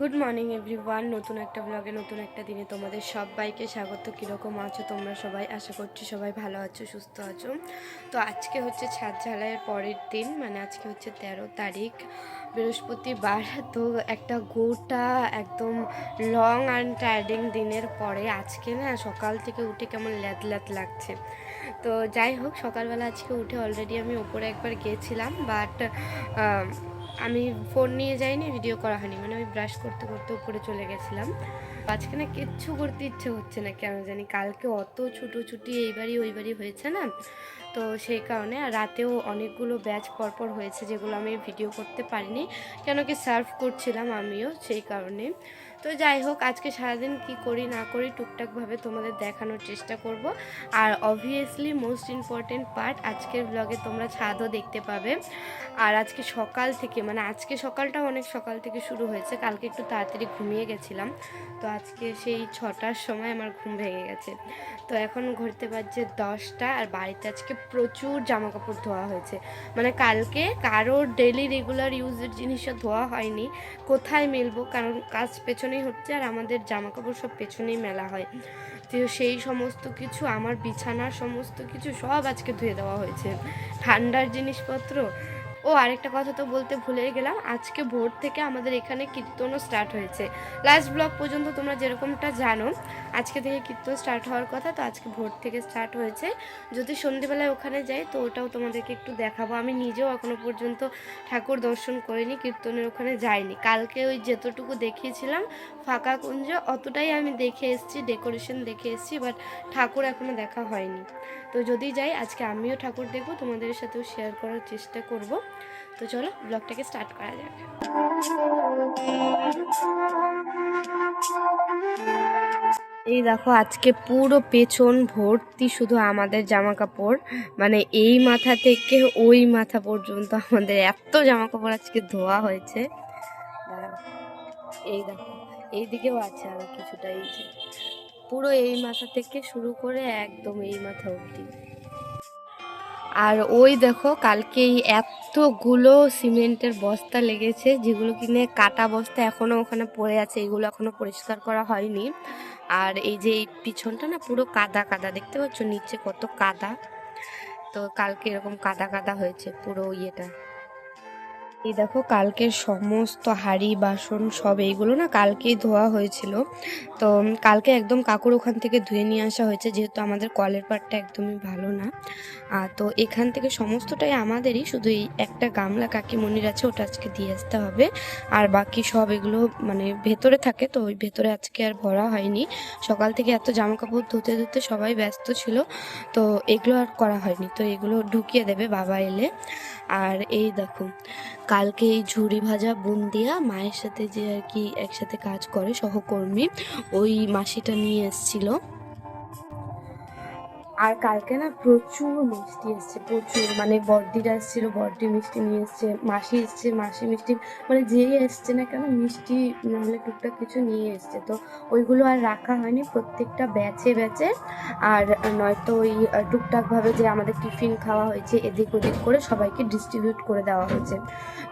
Good morning everyone নতুন একটা ব্লগে নতুন একটা দিনে তোমাদের সবাইকে স্বাগত। কীরকম আছো তোমরা সবাই? আশা করছি সবাই ভালো আছো, সুস্থ আছো। তো আজকে হচ্ছে ছাদ ঝালাইয়ের পরের দিন মানে আজকে হচ্ছে তেরো তারিখ, বৃহস্পতিবার। তো একটা গোটা একদম লং অ্যান্ড টায়ার্ডিং দিনের পরে আজকে না সকাল থেকে উঠে কেমন ল্যাদ ল্যাদ লাগছে। তো যাই হোক, সকালবেলা আজকে উঠে অলরেডি আমি ওপরে একবার গিয়েছিলাম বাট আমি ফোন নিয়ে যাইনি ভিডিও করা হয়নি। মানে আমি ব্রাশ করতে করতে উপরে চলে গেছিলাম। আজকে না কিচ্ছু করতে ইচ্ছে হচ্ছে না, কেন জানি? কালকে অত ছুটোছুটি, এইবারই ওইবারই হয়েছে না? তো সেই কারণে রাতেও অনেকগুলো ব্যাচ পরপর হয়েছে যেগুলো আমি ভিডিও করতে পারিনি, কেন কি সার্ভ করছিলাম আমিও সেই কারণে। তো যাই হোক, আজকে সারাদিন কি করি না করি টুকটাকভাবে তোমাদের দেখানোর চেষ্টা করব। আর অবভিয়াসলি মোস্ট ইম্পর্টেন্ট পার্ট আজকের ব্লগে তোমরা ছাদও দেখতে পাবে। আর আজকে সকাল থেকে মানে আজকে সকালটা অনেক সকাল থেকে শুরু হয়েছে, কালকে একটু তাড়াতাড়ি ঘুমিয়ে গেছিলাম। তো আজকে সেই ছটার সময় আমার ঘুম ভেঙে গেছে। তো এখন ঘুরতে পারছে দশটা, আর বাড়িতে আজকে প্রচুর জামা কাপড় ধোয়া হয়েছে। মানে কালকে কারোর ডেলি রেগুলার ইউজের জিনিসও ধোয়া হয়নি। কোথায় মেলবো? কারণ কাজ পেছনেই হচ্ছে আর আমাদের জামা কাপড় সব পেছনেই মেলা হয়। তো সেই সমস্ত কিছু, আমার বিছানার সমস্ত কিছু সব আজকে ধুয়ে দেওয়া হয়েছে। ঠান্ডার জিনিসপত্র। ও, আরেকটা কথা তো বলতে ভুলেই গেলাম। আজকে ভোর থেকে আমাদের এখানে কীর্তনও স্টার্ট হয়েছে। লাস্ট ব্লগ পর্যন্ত তোমরা যেরকমটা জানো আজকে থেকে কীর্তন স্টার্ট হওয়ার কথা, তো আজকে ভোর থেকে স্টার্ট হয়েছে। যদি সন্ধেবেলায় ওখানে যাই, তো ওটাও তোমাদেরকে একটু দেখাবো। আমি নিজেও এখনও পর্যন্ত ঠাকুর দর্শন করিনি, কীর্তনের ওখানে যাইনি। কালকে ওই যতটুকু দেখিয়েছিলাম, ফাঁকা কুঞ্জ, অতটাই আমি দেখে এসেছি ডেকোরেশন দেখে এসেছি বাট ঠাকুর এখনও দেখা হয়নি। তো যদি যাই, আজকে আমিও ঠাকুর দেখব, তোমাদের সাথেও শেয়ার করার চেষ্টা করব। তো চলো ব্লগটাকে স্টার্ট করা যাক। এই দেখো, আজকে পুরো পেছন ভর্তি শুধু আমাদের জামা কাপড় মানে এই মাথা থেকে ওই মাথা পর্যন্ত আমাদের এত জামা কাপড় আজকে ধোয়া হয়েছে। এই দেখো, এইদিকেও আছে আরও কিছুটা, এই যে। পুরো এই মাথা থেকে শুরু করে একদম এই মাথা অবধি। আর ওই দেখো, কালকে এই এতগুলো সিমেন্টের বস্তা লেগেছে, যেগুলো কিনে কাটা বস্তা এখনও ওখানে পড়ে আছে, এগুলো এখনও পরিষ্কার করা হয়নি। আর এই যে এই পিছনটা না পুরো কাদা কাদা, দেখতে পাচ্ছ নিচে কত কাদা? তো কালকে এরকম কাদা কাদা হয়েছে পুরো ইয়েটা। এই দেখো কালকের সমস্ত হাঁড়ি, বাসন, সব এইগুলো না কালকেই ধোয়া হয়েছিল। তো কালকে একদম কাকুর ওখান থেকে ধুয়ে নিয়ে আসা হয়েছে, যেহেতু আমাদের কলের পাড়টা একদমই ভালো না। আর তো এখান থেকে সমস্তটাই আমাদেরই, শুধু এই একটা গামলা কাকিমণির আছে, ওটা আজকে দিয়ে আসতে হবে। আর বাকি সব এগুলো মানে ভেতরে থাকে, তো ওই ভেতরে আজকে আর ভরা হয়নি। সকাল থেকে এত জামা কাপড় ধুতে ধুতে সবাই ব্যস্ত ছিল, তো এগুলো আর করা হয়নি। তো এগুলো ঢুকিয়ে দেবে বাবা এলে। আর এই দেখো, কালকে এই ঝুড়ি ভাজা বুন্দিয়া মায়ের সাথে যে আর কি একসাথে কাজ করে সহকর্মী, ওই মাসিটা নিয়ে এসেছিল। আর কালকে না প্রচুর মিষ্টি এসছে প্রচুর। মানে বর্দিরা এসেছিল বর্দি মিষ্টি নিয়ে এসছে, মাসি এসছে, মাসি মিষ্টি মানে যেই এসছে না কেন মিষ্টি নাহলে টুকটাক কিছু নিয়ে এসছে। তো ওইগুলো আর রাখা হয়নি, প্রত্যেকটা ব্যাচে ব্যাচে। আর নয়তো ওই টুকটাকভাবে যে আমাদের টিফিন খাওয়া হয়েছে, এদিক ওদিক করে সবাইকে ডিস্ট্রিবিউট করে দেওয়া হয়েছে।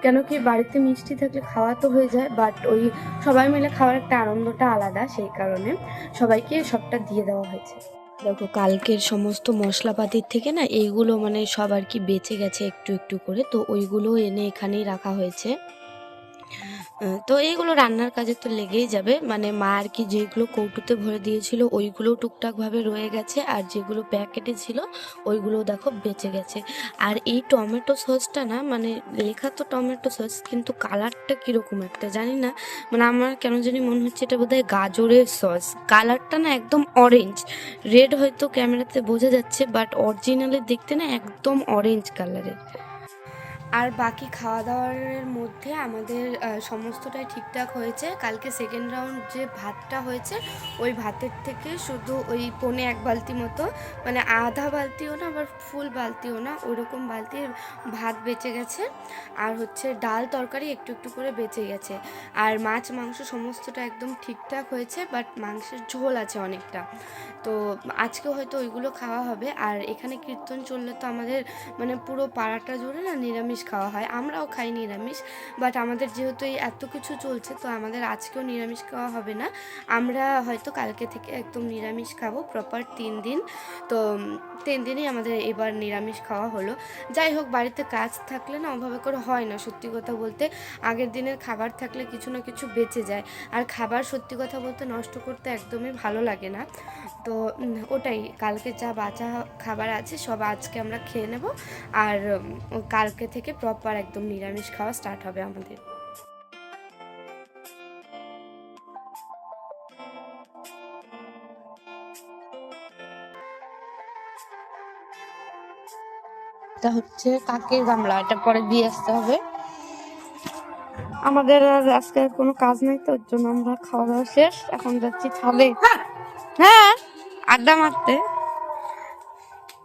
কেন কি বাড়িতে মিষ্টি থাকলে খাওয়া তো হয়ে যায় বাট ওই সবাই মিলে খাওয়ার একটা আনন্দটা আলাদা, সেই কারণে সবাইকে সবটা দিয়ে দেওয়া হয়েছে। দেখো, কালকের সমস্ত মশলাপাতির থেকে না এইগুলো মানে সব আর কি বেঁচে গেছে একটু একটু করে, তো ওইগুলো এনে এখানেই রাখা হয়েছে। তো এইগুলো রান্নার কাজে তো লেগেই যাবে। মানে মা আর কি যেগুলো কৌটোতে ভরে দিয়েছিল, ওইগুলো টুকটাকভাবে রয়ে গেছে, আর যেগুলো প্যাকেটে ছিল, ওইগুলো দেখো বেঁচে গেছে। আর এই টমেটো সসটা না মানে লেখা তো টমেটো সস, কিন্তু কালারটা কীরকম একটা জানি না। মানে আমার কেন জানি মনে হচ্ছে এটা বোধহয় গাজরের সস। কালারটা না একদম অরেঞ্জ রেড হয়তো ক্যামেরাতে বোঝা যাচ্ছে বাট অরিজিনালে দেখতে না একদম অরেঞ্জ কালারের আর বাকি খাওয়া দাওয়ার মধ্যে আমাদের সমস্তটাই ঠিকঠাক হয়েছে। কালকে সেকেন্ড রাউন্ড যে ভাতটা হয়েছে, ওই ভাতের থেকে শুধু ওই পনে এক বালতি মতো মানে আধা বালতিও না, আবার ফুল বালতিও না ওইরকম বালতির ভাত বেঁচে গেছে। আর হচ্ছে ডাল তরকারি একটু একটু করে বেঁচে গেছে। আর মাছ, মাংস সমস্তটা একদম ঠিকঠাক হয়েছে বাট মাংসের ঝোল আছে অনেকটা। তো আজকে হয়তো ওইগুলো খাওয়া হবে। আর এখানে কীর্তন চললে তো আমাদের মানে পুরো পাড়াটা জুড়ে না নিরামিষ খাওয়া হয়, আমরাও খাই নিরামিষ বাট আমাদের যেহেতু এই এত কিছু চলছে, তো আমাদের আজকেও নিরামিষ খাওয়া হবে না। আমরা হয়তো কালকে থেকে একদম নিরামিষ খাব প্রপার তিন দিন। তো তিন দিনই আমাদের এবার নিরামিষ খাওয়া হলো। যাই হোক, বাড়িতে কাজ থাকলে না ওভাবে করে হয় না, সত্যি কথা বলতে। আগের দিনের খাবার থাকলে কিছু না কিছু বেঁচে যায়। আর খাবার সত্যি কথা বলতে নষ্ট করতে একদমই ভালো লাগে না। তো ওটাই, কালকে যা বাঁচা খাবার আছে, সব আজকে আমরা খেয়ে নেব। আর কালকে থেকে প্রপার একদম নিরামিষ খাওয়া স্টার্ট হবে আমাদের। এটা হচ্ছে কাকের গামলা এটা পরে দিয়ে আসতে হবে। আমাদের আর আজকে আর কোনো কাজ নেই তো ওর জন্য আমরা খাওয়া দাওয়া শেষ। এখন যাচ্ছি ছাদে। হ্যাঁ আড্ডা মারতে।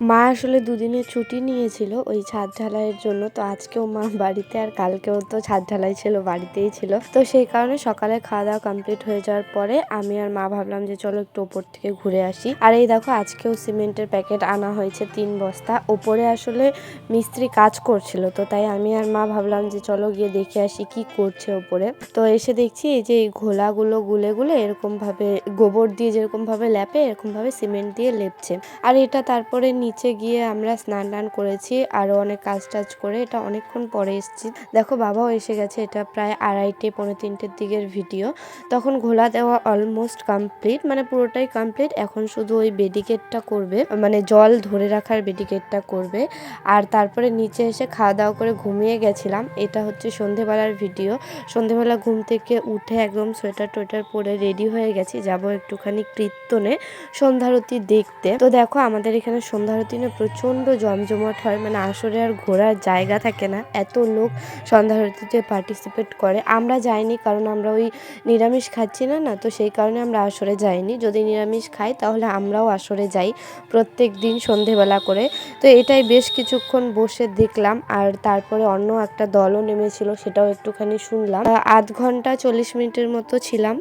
মা আসলে দুদিনের ছুটি নিয়েছিল ওই ছাদ ঢালাইয়ের জন্য, তো আজকেও মা বাড়িতে আর কালকেও তো ছাদ ঢালাই ছিল, বাড়িতেই ছিল। তো সেই কারণে সকালে খাওয়া দাওয়া কমপ্লিট হয়ে যাওয়ার পরে আমি আর মা ভাবলাম যে চলো একটু ওপর থেকে ঘুরে আসি। আর এই দেখো আজকেও সিমেন্টের প্যাকেট আনা হয়েছে তিন বস্তা। ওপরে আসলে মিস্ত্রি কাজ করছিল, তো তাই আমি আর মা ভাবলাম যে চলো গিয়ে দেখে আসি কি করছে ওপরে। তো এসে দেখছি এই যে এই ঘোলাগুলো গুলে গুলে এরকমভাবে গোবর দিয়ে যেরকমভাবে ল্যাপে এরকমভাবে সিমেন্ট দিয়ে লেপছে। আর এটা তারপরে নিচে গিয়ে আমরা স্নান টান করেছি, আরও অনেক কাজ টাজ করে। এটা অনেকক্ষণ পরে এসেছি। দেখো, বাবাও এসে গেছে। এটা প্রায় আড়াইটে, পৌনে তিনটের দিকের ভিডিও। তখন ঘোলা দেওয়া অলমোস্ট কমপ্লিট মানে পুরোটাই কমপ্লিট এখন শুধু ওই বেডিকেটটা করবে মানে জল ধরে রাখার বেডিকেটটা করবে। আর তারপরে নিচে এসে খাওয়া দাওয়া করে ঘুমিয়ে গেছিলাম। এটা হচ্ছে সন্ধেবেলার ভিডিও। সন্ধেবেলা ঘুম থেকে উঠে একদম সোয়েটার টোয়েটার পরে রেডি হয়ে গেছি। যাব একটুখানি কীর্তনে, সন্ধ্যারতি দেখতে। তো দেখো, আমাদের এখানে সন্ধ্যারতি না প্রচণ্ড জমজমাট হয় মানে আসরে আর ঘোরার জায়গা থাকে না। এত লোক সন্ধ্যারতিতে পার্টিসিপেট করে। আমরা যাইনি কারণ আমরা ওই নিরামিষ খাচ্ছি না না? তো সেই কারণে আমরা আসরে যাইনি। যদি নিরামিষ খাই তাহলে আমরাও আসরে যাই প্রত্যেক দিন সন্ধেবেলা করে। তো এটাই বেশ কিছুক্ষণ বসে দেখলাম। আর তারপরে অন্য একটা দলও নেমেছিল, সেটাও একটুখানি শুনলাম। আধ ঘণ্টা চল্লিশ মিনিটের মতো ছিলাম।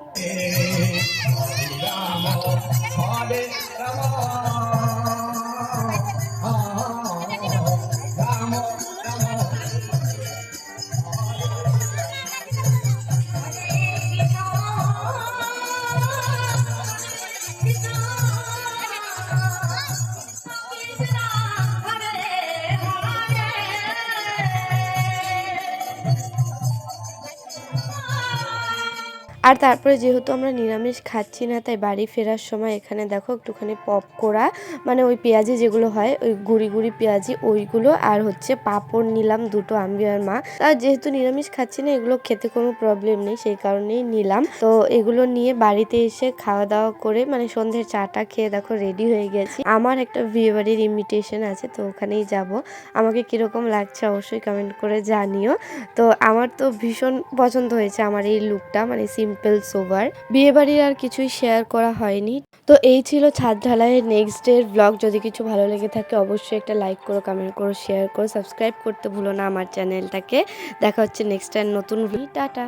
আর তারপরে যেহেতু আমরা নিরামিষ খাচ্ছি না, তাই বাড়ি ফেরার সময় এখানে দেখো একটুখানি পপকোড়া মানে ওই পেঁয়াজি যেগুলো হয়, ওই গুড়ি গুড়ি পেঁয়াজি, ওইগুলো আর হচ্ছে পাঁপড় নিলাম দুটো, আমি আর মা। আর যেহেতু নিরামিষ খাচ্ছি না, এগুলো খেতে কোনো প্রবলেম নেই, সেই কারণেই নিলাম। তো এগুলো নিয়ে বাড়িতে এসে খাওয়া দাওয়া করে মানে সন্ধ্যের চাটা খেয়ে দেখো রেডি হয়ে গেছি। আমার একটা বিয়ে বাড়ির ইনভিটেশন আছে, তো ওখানেই যাব। আমাকে কীরকম লাগছে অবশ্যই কমেন্ট করে জানিও। তো আমার তো ভীষণ পছন্দ হয়েছে আমার এই লুকটা মানে সিম্পল সোবার বিয়ে বাড়ির আর কিছুই শেয়ার করা হয়নি। তো এই ছিল ছাদ ঢালাইয়ের নেক্সট ডে ব্লগ যদি কিছু ভালো লেগে থাকে, অবশ্যই একটা লাইক করো কমেন্ট করো শেয়ার করো সাবস্ক্রাইব করতে ভুলো না আমার চ্যানেলটাকে দেখা হচ্ছে নেক্সট টাইম নতুন ভি টাটা।